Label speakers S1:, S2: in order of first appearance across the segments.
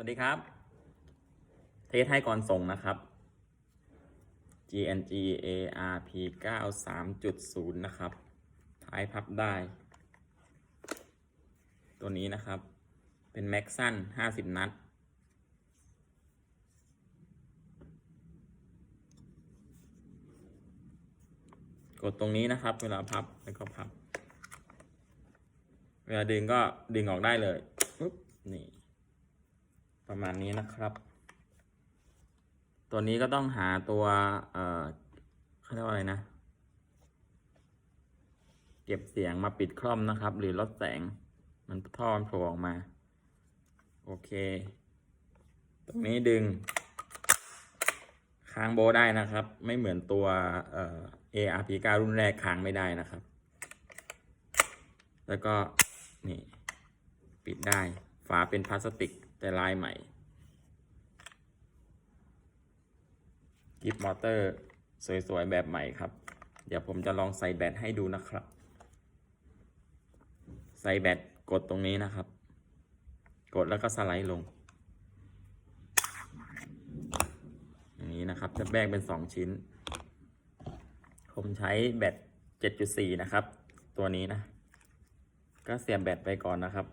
S1: วัสดีครับ เทสให้ก่อนส่งนะครับ GNG ARP 93.0 นะครับ ท้ายพับได้ ตัวนี้นะครับ เป็นแม็กสั้น 50 นัด กดตรงนี้นะครับ เวลาพับ แล้วก็พับ เวลาดึงก็ดึงออกได้เลยปุ๊บ นี่ ประมาณนี้นะครับ ตัวนี้ก็ต้องหาตัวเอ่อเขาเรียกว่าอะไรนะ เก็บเสียงมาปิดคล่อมนะครับ หรือลดแสง มันท่อมันโผล่ออกมา โอเค ตรงนี้ดึง ค้างโบได้นะครับ ไม่เหมือนตัวเอ่อ ARP9 รุ่นแรกค้างไม่ได้นะครับ แล้วก็นี่ ปิดได้ ฝาเป็นพลาสติก แต่ลายใหม่กิฟต์มอเตอร์สวยๆ แบบใหม่ครับ เดี๋ยวผมจะลองใส่แบตให้ดูนะครับ ใส่แบตกดตรงนี้นะครับ กดแล้วก็สไลด์ลง อย่างนี้นะครับ จะแบ่งเป็น 2 ชิ้น ผมใช้แบต7.4 นะครับ ตัวนี้นะ ก็เสียบแบตไปก่อนนะครับ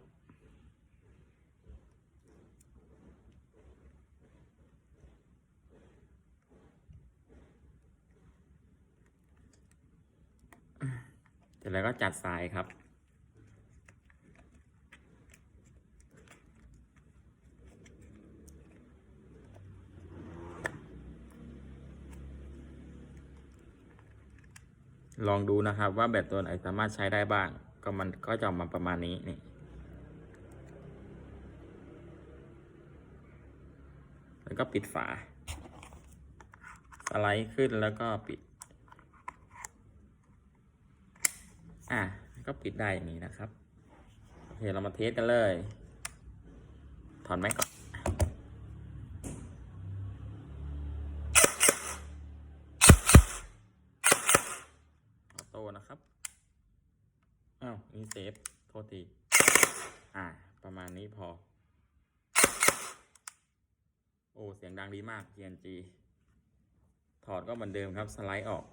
S1: ร็จแล้วก็จัดสายครับ ลองดูนะครับว่าแบตตัวไหนสามารถใช้ได้บ้าง ก็มันก็จะออกมาประมาณนี้นี่แล้วก็ปิดฝา สไลด์ขึ้นแล้วก็ปิด อะก็ปิดได้อย่างนี้นะครับ โอเค เรามาเทสกันเลย ถอนแม็กก่อน ออโต้นะครับ อ้าวนี่เซฟ โทษที อ่า ประมาณนี้พอ โอ้ เสียงดังดีมาก TNG ถอดก็เหมือนเดิมครับ สไลด์ออก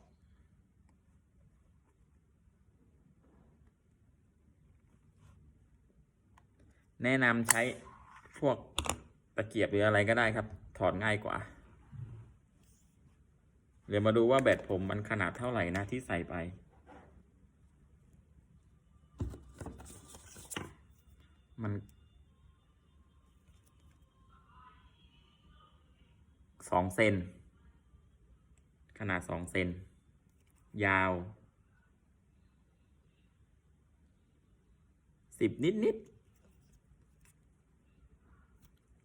S1: แนะนำใช้พวกตะเกียบหรืออะไรก็ได้ครับ ถอดง่ายกว่า เดี๋ยวมาดูว่าแบตผมมันขนาดเท่าไหร่นะที่ใส่ไป มันสองเซนขนาดสองเซนยาวสิบนิดนิดๆ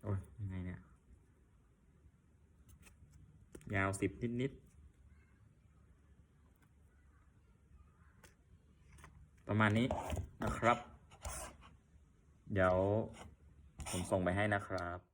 S1: โอ้ยยังไงเนี่ย ยาวสิบนิดนิดประมาณนี้นะครับ เดี๋ยวผมส่งไปให้นะครับ